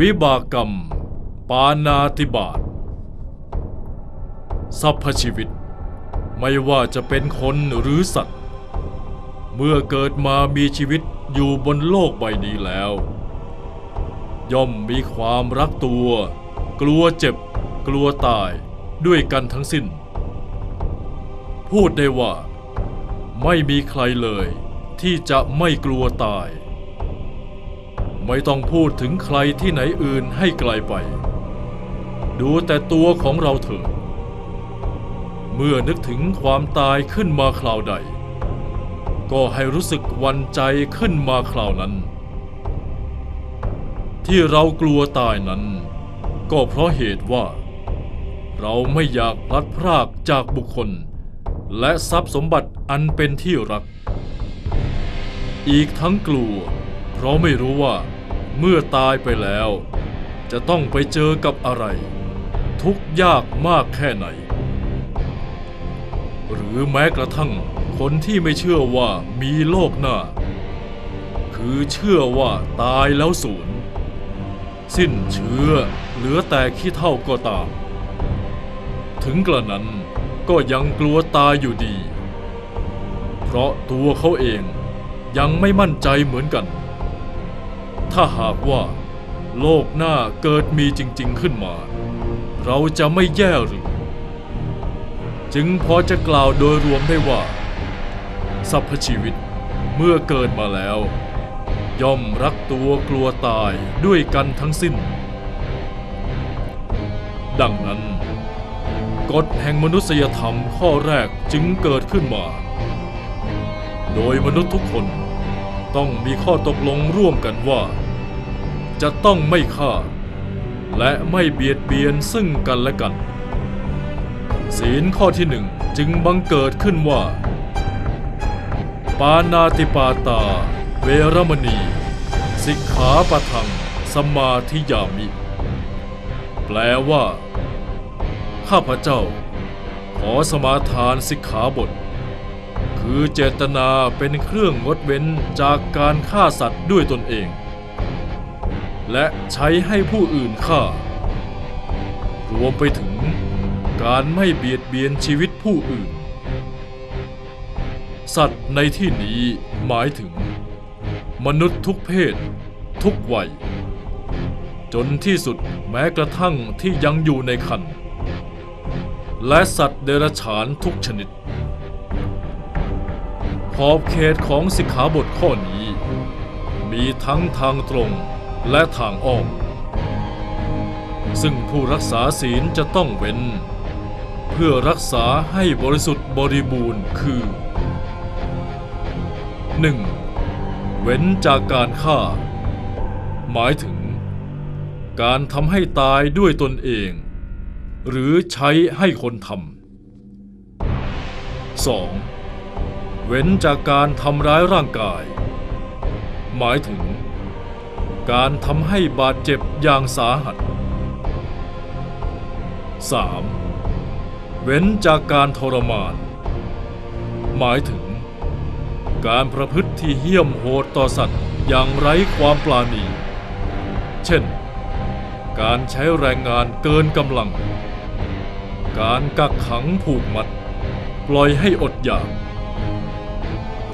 วิบากกรรม ปานาติบาตสรรพชีวิต ไม่ว่าจะเป็นคนหรือสัตว์ เมื่อเกิดมามีชีวิตอยู่บนโลกใบนี้แล้ว ย่อมมีความรักตัว กลัวเจ็บ กลัวตายด้วยกันทั้งสิ้น พูดได้ว่า ไม่มีใครเลยที่จะไม่กลัวตาย ไม่ต้องพูดถึงใครที่ไหนอื่นให้ไกลไป ดูแต่ตัวของเราเถิดเมื่อนึกถึงความตายขึ้นมาคราวใด ก็ให้รู้สึกวันใจขึ้นมาคราวนั้น ที่เรากลัวตายนั้น ก็เพราะเหตุว่า เราไม่อยากพลัดพรากจากบุคคล และทรัพย์สมบัติอันเป็นที่รัก อีกทั้งกลัว เพราะไม่รู้ว่า เมื่อตายไปแล้ว จะต้องไปเจอกับอะไร ทุกยากมากแค่ไหน หรือแม้กระทั่งคนที่ไม่เชื่อว่ามีโลกหน้า คือเชื่อว่าตายแล้วสูญสิ้นเชื้อเหลือแต่ขี้เท่าก็ตาม ถึงกระนั้นก็ยังกลัวตายอยู่ดี เพราะตัวเขาเองยังไม่มั่นใจเหมือนกัน ถ้าหากว่า โลกหน้าเกิดมีจริง ๆขึ้นมา เราจะไม่แย่หรือ จึงพอจะกล่าวโดยรวมได้ว่าสรรพชีวิตเมื่อเกิดมาแล้ว ย่อมรักตัวกลัวตายด้วยกันทั้งสิ้น ดังนั้น กฎแห่งมนุษยธรรมข้อแรกจึงเกิดขึ้นมา โดยมนุษย์ทุกคนต้องมีข้อตกลงร่วมกันว่า จะต้องไม่ฆ่า และไม่เบียดเบียนซึ่งกันและกัน ศีลข้อที่หนึ่งจึงบังเกิดขึ้นว่า ปานาติปาตา เวรมณี สิกขาปะทัง สมมาธิยามิ แปลว่า ข้าพเจ้า ขอสมาทานสิกขาบท คือเจตนาเป็นเครื่องงดเว้นจากการฆ่าสัตว์ด้วยตนเอง และใช้ให้ผู้อื่นฆ่ารวมไปถึงการไม่เบียดเบียนชีวิตผู้อื่น สัตว์ในที่นี้หมายถึง มนุษย์ทุกเพศ ทุกวัย จนที่สุดแม้กระทั่งที่ยังอยู่ในคัน และสัตว์เดรัจฉานทุกชนิด ขอบเขตของสิกขาบทข้อนี้ มีทั้งทางตรง และทางอ้อม ซึ่งผู้รักษาศีลจะต้องเว้น เพื่อรักษาให้บริสุทธิ์บริบูรณ์คือ 1. เว้นจากการฆ่า หมายถึง การทำให้ตายด้วยตนเอง หรือใช้ให้คนทำ 2. เว้นจากการทำร้ายร่างกาย หมายถึง การทำให้บาดเจ็บอย่างสาหัส 3. เว้นจากการทรมาน หมายถึง การประพฤติที่เหี้ยมโหดต่อสัตว์อย่างไร้ความปราณี เช่น การใช้แรงงานเกินกำลัง การกักขังผูกมัด ปล่อยให้อดอยาก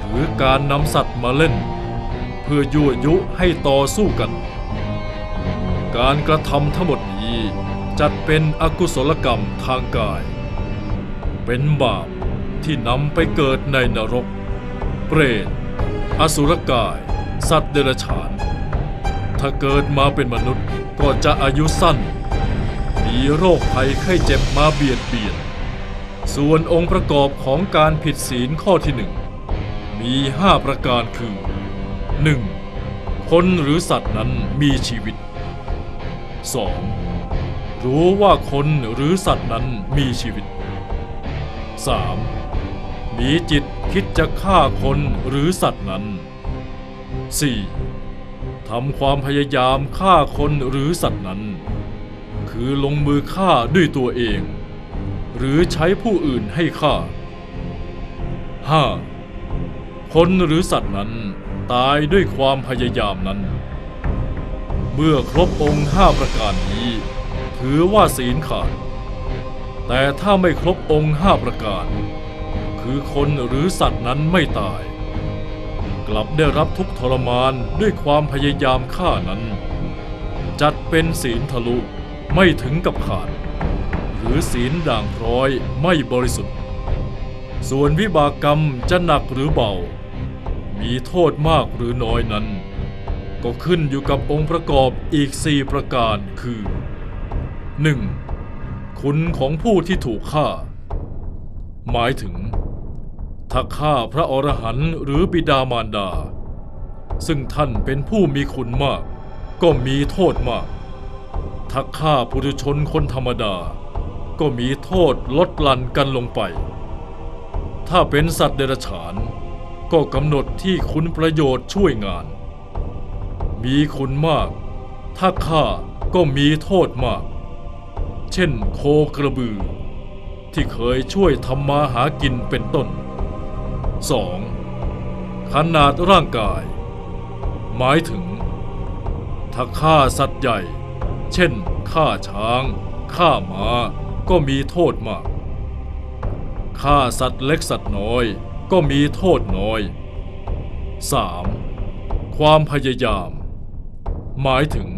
หรือการนำสัตว์มาเล่น พื่อยั่วยุให้ต่อสู้กัน การกระทำทั้งหมดนี้จัดเป็นอกุศลกรรมทางกาย เป็นบาปที่นำไปเกิดในนรก เปรต อสุรกาย สัตว์เดรัจฉาน ถ้าเกิดมาเป็นมนุษย์ก็จะอายุสั้น มีโรคภัยไข้เจ็บมาเบียดเบียน ส่วนองค์ประกอบของการผิดศีลข้อที่หนึ่งมีห้าประการคือ 1. คนหรือสัตว์นั้นมีชีวิต 2. รู้ว่าคนหรือสัตว์นั้นมีชีวิต 3. มีจิตคิดจะฆ่าคนหรือสัตว์นั้น 4. ทำความพยายามฆ่าคนหรือสัตว์นั้น คือลงมือฆ่าด้วยตัวเอง หรือใช้ผู้อื่นให้ฆ่า 5. คนหรือสัตว์นั้น ตายด้วยความพยายามนั้น เมื่อครบองค์ห้าประการนี้ ถือว่าศีลขาด แต่ถ้าไม่ครบองค์ห้าประการ คือคนหรือสัตว์นั้นไม่ตาย กลับได้รับทุกทรมานด้วยความพยายามฆ่านั้น จัดเป็นศีลทะลุไม่ถึงกับขาด หรือศีลด่างพร้อยไม่บริสุทธิ์ ส่วนวิบากกรรมจะหนักหรือเบา มีโทษมากหรือน้อยนั้น ก็ขึ้นอยู่กับองค์ประกอบอีก 4 ประการคือ 1. คุณของผู้ที่ถูกฆ่า หมายถึง ถ้าฆ่าพระอรหันต์หรือบิดามารดา ซึ่งท่านเป็นผู้มีคุณมาก ก็มีโทษมาก ถ้าฆ่าปุถุชนคนธรรมดา ก็มีโทษลดหลั่นกันลงไป ถ้าเป็นสัตว์เดรัจฉาน ก็กำหนดที่คุณประโยชน์ช่วยงาน มีคุณมาก ถ้าฆ่าก็มีโทษมาก เช่นโคกระบือ ที่เคยช่วยทำมาหากินเป็นต้น 2. ขนาดร่างกาย หมายถึง ถ้าฆ่าสัตว์ใหญ่ เช่นฆ่าช้างฆ่าม้าก็มีโทษมาก ฆ่าสัตว์เล็กสัตว์น้อย ก็มีโทษน้อย 3. ความพยายาม หมายถึง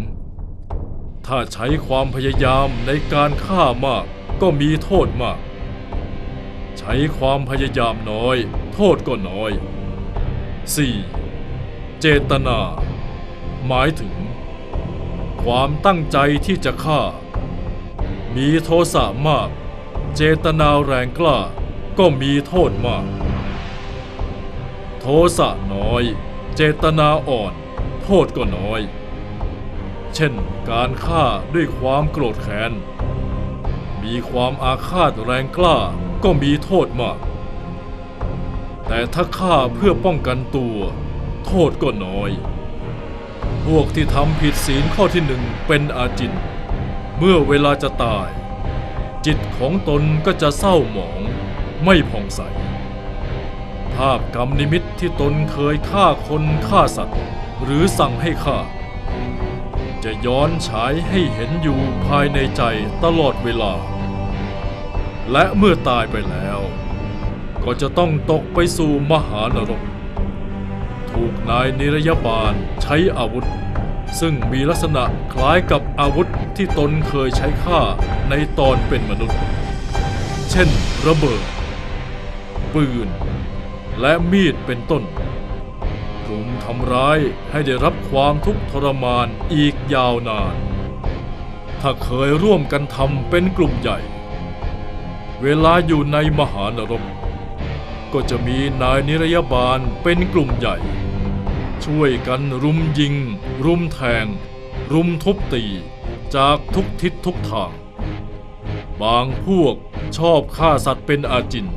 ถ้าใช้ความพยายามในการฆ่ามากก็มีโทษมาก ใช้ความพยายามน้อย โทษก็น้อย 4. เจตนา หมายถึง ความตั้งใจที่จะฆ่า มีโทสะมาก เจตนาแรงกล้าก็มีโทษมาก โทสะน้อย เจตนาอ่อน โทษก็น้อย เช่นการฆ่าด้วยความโกรธแค้น มีความอาฆาตแรงกล้าก็มีโทษมาก แต่ถ้าฆ่าเพื่อป้องกันตัว โทษก็น้อย พวกที่ทำผิดศีลข้อที่หนึ่งเป็นอาจิน เมื่อเวลาจะตาย จิตของตนก็จะเศร้าหมองไม่ผ่องใส ภาพกรรมนิมิตที่ตนเคยฆ่าคนฆ่าสัตว์ หรือสั่งให้ฆ่า จะย้อนฉายให้เห็นอยู่ภายในใจตลอดเวลา และเมื่อตายไปแล้ว ก็จะต้องตกไปสู่มหานรก ถูกนายนิรยาบาลใช้อาวุธ ซึ่งมีลักษณะคล้ายกับอาวุธที่ตนเคยใช้ฆ่าในตอนเป็นมนุษย์ เช่น ระเบิดปืน และมีดเป็นต้นรุมทำร้ายให้ได้รับความทุกข์ทรมานอีกยาวนาน ถ้าเคยร่วมกันทำเป็นกลุ่มใหญ่ เวลาอยู่ในมหานรก ก็จะมีนายนิรยาบาลเป็นกลุ่มใหญ่ ช่วยกันรุมยิง รุมแทง รุมทุบตีจากทุกทิศทุกทาง บางพวกชอบฆ่าสัตว์เป็นอาจิน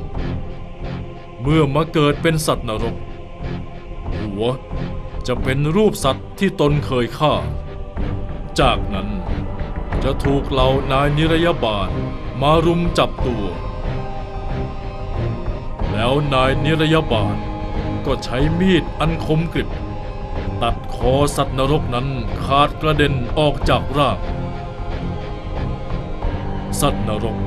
เมื่อมาเกิดเป็นสัตว์นรก หัวจะเป็นรูปสัตว์ที่ตนเคยฆ่า จากนั้นจะถูกเหล่านายนิรยาบาลมารุมจับตัว แล้วนายนิรยาบาลก็ใช้มีดอันคมกริบ ตัดคอสัตว์นรกนั้นขาดกระเด็นออกจากร่าง สัตว์นรก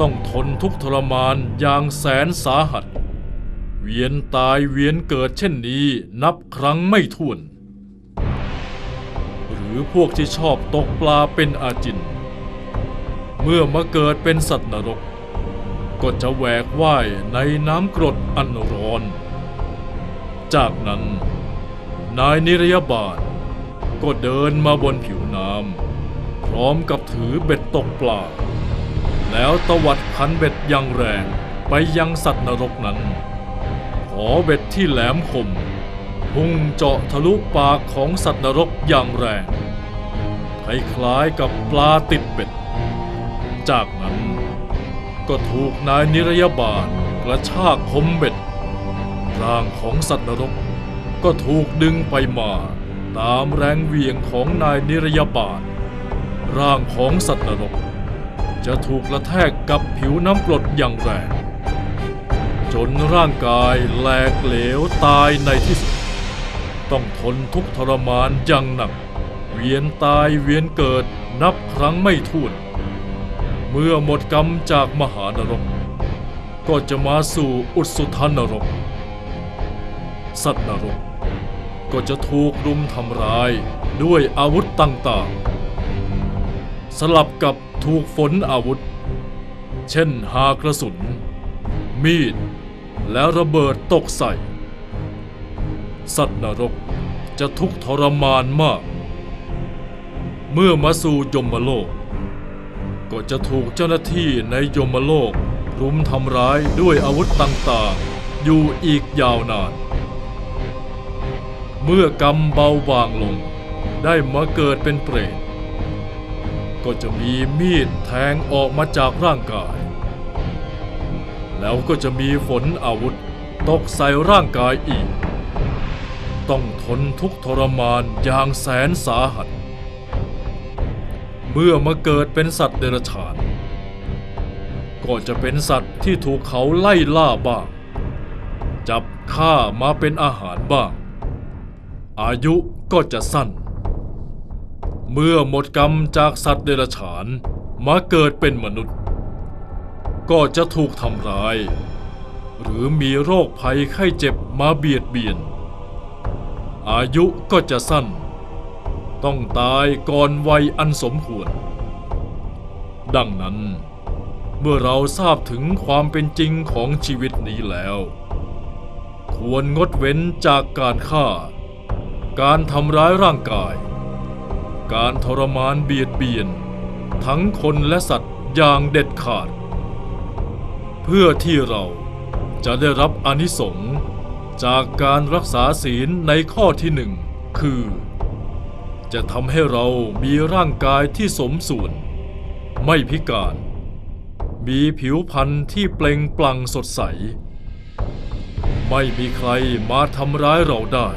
ต้องทนทุกทรมานอย่างแสนสาหัส วียนตายเวียนเกิดเช่นนี้นับครั้งไม่ถ้วน หรือพวกที่ชอบตกปลาเป็นอาจิน เมื่อมาเกิดเป็นสัตว์นรก ก็จะแหวกว่ายในน้ำกรดอันร้อน จากนั้น นายนิรยาบาลก็เดินมาบนผิวน้ำพร้อมกับถือเบ็ดตกปลา แล้วตวัดขันเบ็ดอยังแรงไปยังสัตว์นรกนั้น อเบ็ดที่แหลมคม พุ่งเจาะทะลุปากของสัตว์นรกอย่างแรงคล้ายๆกับปลาติดเบ็ด จากนั้นก็ถูกนายนิรยาบาลกระชากคมเบ็ด ร่างของสัตว์นรกก็ถูกดึงไปมาตามแรงเวียงของนายนิรยาบาล ร่างของสัตว์นรก จะถูกกระแทกกับผิวน้ำกรดอย่างแรง จนร่างกายแหลกเหลวตายในที่สุด ต้องทนทุกทรมานอย่างหนัก เวียนตายเวียนเกิดนับครั้งไม่ถ้วน เมื่อหมดกรรมจากมหานรก ก็จะมาสู่อุสุทานรก สัตว์นรก ก็จะถูกรุมทำร้ายด้วยอาวุธต่างๆ สลับกับถูกฝนอาวุธ เช่นหากระสุน มีด และระเบิดตกใส่ สัตว์นรกจะทุกข์ทรมานมาก เมื่อมาสู่ยมโลก ก็จะถูกเจ้าหน้าที่ในยมโลกรุมทำร้ายด้วยอาวุธต่างๆ อยู่อีกยาวนาน เมื่อกรรมเบาบางลงได้มาเกิดเป็นเปรต ก็จะมีมีดแทงออกมาจากร่างกาย แล้วก็จะมีฝนอาวุธ ตกใส่ร่างกายอีก ต้องทนทุกทรมานอย่างแสนสาหัส เมื่อมาเกิดเป็นสัตว์เดรัจฉาน ก็จะเป็นสัตว์ที่ถูกเขาไล่ล่าบ้าง จับฆ่ามาเป็นอาหารบ้าง อายุก็จะสั้น เมื่อหมดกรรมจากสัตว์เดรัจฉานมาเกิดเป็นมนุษย์ ก็จะถูกทำร้าย หรือมีโรคภัยไข้เจ็บมาเบียดเบียน อายุก็จะสั้น ต้องตายก่อนวัยอันสมควร ดังนั้น เมื่อเราทราบถึงความเป็นจริงของชีวิตนี้แล้ว ควรงดเว้นจากการฆ่า การทำร้ายร่างกาย การทรมานเบียดเบียน ทั้งคนและสัตว์อย่างเด็ดขาด เพื่อที่เราจะได้รับอนิสงส์จากการรักษาศีลในข้อที่หนึ่งคือ จะทำให้เรามีร่างกายที่สมส่วน ไม่พิการ มีผิวพรรณที่เปล่งปลั่งสดใส ไม่มีใครมาทำร้ายเราได้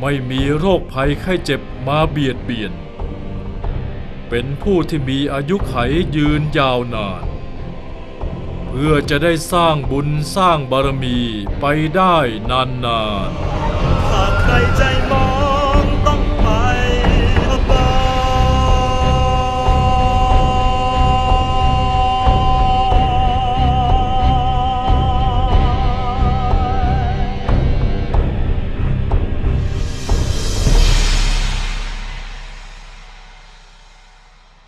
ไม่มีโรคภัยไข้เจ็บมาเบียดเบียน เป็นผู้ที่มีอายุไขยืนยาวนาน พื่อจะได้สร้างบุญสร้างบารมีไปได้นานๆ หากใครใจมอ